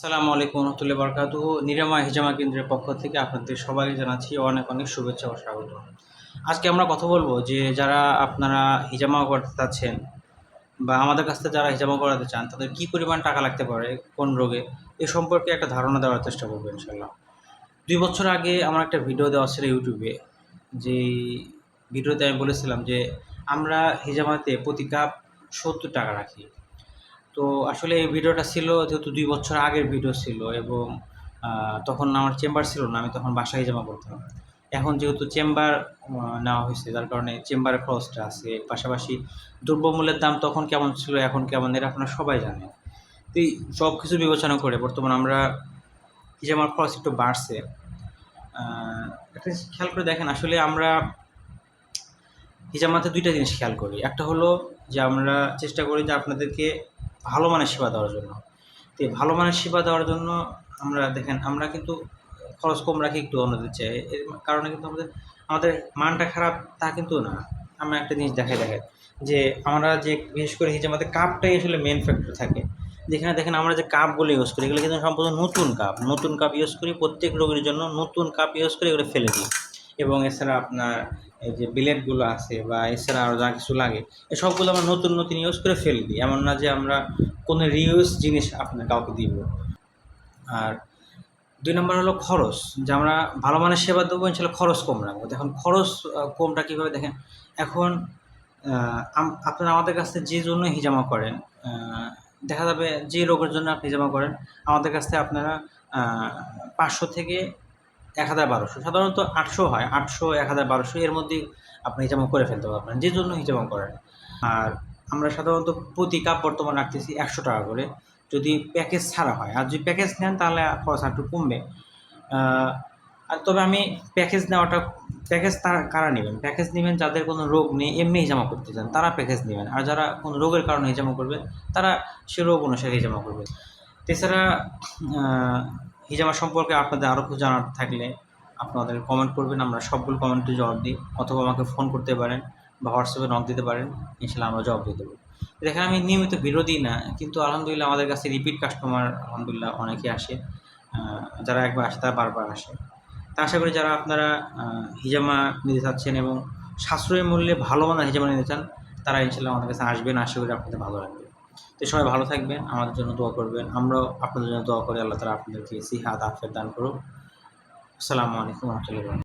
আসসালামু আলাইকুম রহমতুল্লাহ বরকাত নিরামা হিজামা কেন্দ্রের পক্ষ থেকে আপনাদের সবাইকে জানাচ্ছি অনেক অনেক শুভেচ্ছা ও স্বাগত। আজকে আমরা কথা বলব যে যারা আপনারা হিজামা করাতে চাচ্ছেন বা আমাদের কাছ থেকে যারা হিজামা করাতে চান, তাদের কী পরিমাণ টাকা লাগতে পারে, কোন রোগে, এ সম্পর্কে একটা ধারণা দেওয়ার চেষ্টা করব ইনশাল্লাহ দুই বছর আগে আমার একটা ভিডিও দেওয়া ছিল ইউটিউবে যে ভিডিওতে আমি বলেছিলাম যে আমরা হিজামাতে প্রতি কাপ সত্তর টাকা রাখি। তো আসলে এই ভিডিওটা ছিল যেহেতু দুই বছর আগের ভিডিও ছিল এবং তখন আমার চেম্বার ছিল না, আমি তখন বাসায় জমা করতাম। এখন যেহেতু চেম্বার নেওয়া হয়েছে, যার কারণে চেম্বারের খরচটা আছে। পাশাপাশি দ্রব্যমূল্যের দাম তখন কেমন ছিল, এখন কেমন, এটা আপনারা সবাই জানেন। তো সব কিছু বিবেচনা করে বর্তমানে আমরা যে আমার খরচ একটু বাড়ছে একটা খেয়াল করে দেখেন, আসলে আমরা হিজামাতে দুইটা জিনিস খেয়াল করি। একটা হলো যে আমরা চেষ্টা করি যে আপনাদেরকে ভালো মানের সেবা দেওয়ার জন্য। তো এই ভালো মানের সেবা দেওয়ার জন্য আমরা দেখেন, আমরা কিন্তু খরচ কম রাখি একটু অন্যদের চেয়ে। এর কারণে কিন্তু আমাদের আমাদের মানটা খারাপ তা কিন্তু না। আমরা একটা জিনিস দেখাই, দেখেন, যে আমরা যে, বিশেষ করে হিজামাতে কাপটাই আসলে মেন ফ্যাক্টর থাকে। যেখানে দেখেন আমরা যে কাপগুলো ইউজ করি, এগুলো কিন্তু সম্পূর্ণ নতুন কাপ। নতুন কাপ ইউজ করি, প্রত্যেক রোগীর জন্য নতুন কাপ ইউজ করে এগুলো ফেলে দিই। এবং এছাড়া আপনার এই যে বিলেটগুলো আছে বা এছাড়া আরও যা কিছু লাগে, এই সবগুলো আমরা নতুন নতুন ইউজ করে ফেলে দিই। এমন না যে আমরা কোনো রিউজ জিনিস আপনার কাউকে দিব। আর দুই নম্বর হলো খরচ। যে আমরা ভালো মানের সেবা দেবো, ইনশাল্লাহ খরচ কম রাখব। দেখুন, খরচ কমটা কীভাবে দেখেন? এখন আপনারা আমাদের কাছ থেকে যে জন্য হিজামা করেন দেখা যাবে যে রোগের জন্য আপনি হিজামা করেন, আমাদের কাছ থেকে আপনারা পাঁচশো থেকে এক হাজার বারোশো। সাধারণত আটশো হয়, আটশো, এক হাজার বারোশো। এর মধ্যেই আপনি হিজামা করে ফেলতে পারবেন, যে জন্য হিজামা করেন। আর আমরা সাধারণত প্রতি কাপ বর্তমান রাখতেছি একশো টাকা করে। যদি প্যাকেজ ছাড়া হয়, আর যদি প্যাকেজ নেন তাহলে খরচ একটু কমবে। আর তবে আমি প্যাকেজ নেওয়াটা, প্যাকেজ তারা, কারা নেবেন? প্যাকেজ নেবেন যাদের কোনো রোগ নেই, এমনি হিজামা করতে চান, তারা প্যাকেজ নেবেন। আর যারা কোনো রোগের কারণে হিজামা করবেন, তারা সে রোগ অনুসারে হিজামা করবে এছাড়া হিজামা সম্পর্কে আপনাদের আরও কিছু জানার থাকলে আপনাদের কমেন্ট করবেন, আমরা সবগুলো কমেন্টে জবাব দিই, অথবা আমাকে ফোন করতে পারেন বা হোয়াটসঅ্যাপে নক দিতে পারেন, ইনশাল্লাহ আমরা জবাব দিয়ে দেবো। দেখেন, আমি নিয়মিত দিই না, কিন্তু আলহামদুলিল্লাহ আমাদের কাছে রিপিট কাস্টমার আলহামদুলিল্লাহ অনেকে আসে যারা একবার আসে তারা বারবার আসে। তা আশা করি যারা আপনারা হিজামা নিতে চাচ্ছেন এবং সাশ্রয়ী মূল্যে ভালো মানের হিজামা নিতে চান, তারা ইনশাল্লাহ আমাদের কাছে আসবেন, আশা করি আপনাদের ভালো লাগবে। তো সবাই ভালো থাকবেন, আমাদের জন্য দোয়া করবেন। আমরাও আপনাদের জন্য দোয়া করি, আল্লাহ তালা আপনাদেরকে সিহাত আফের দান করুক। আসসালামু আলাইকুম রহমতুল্লাহ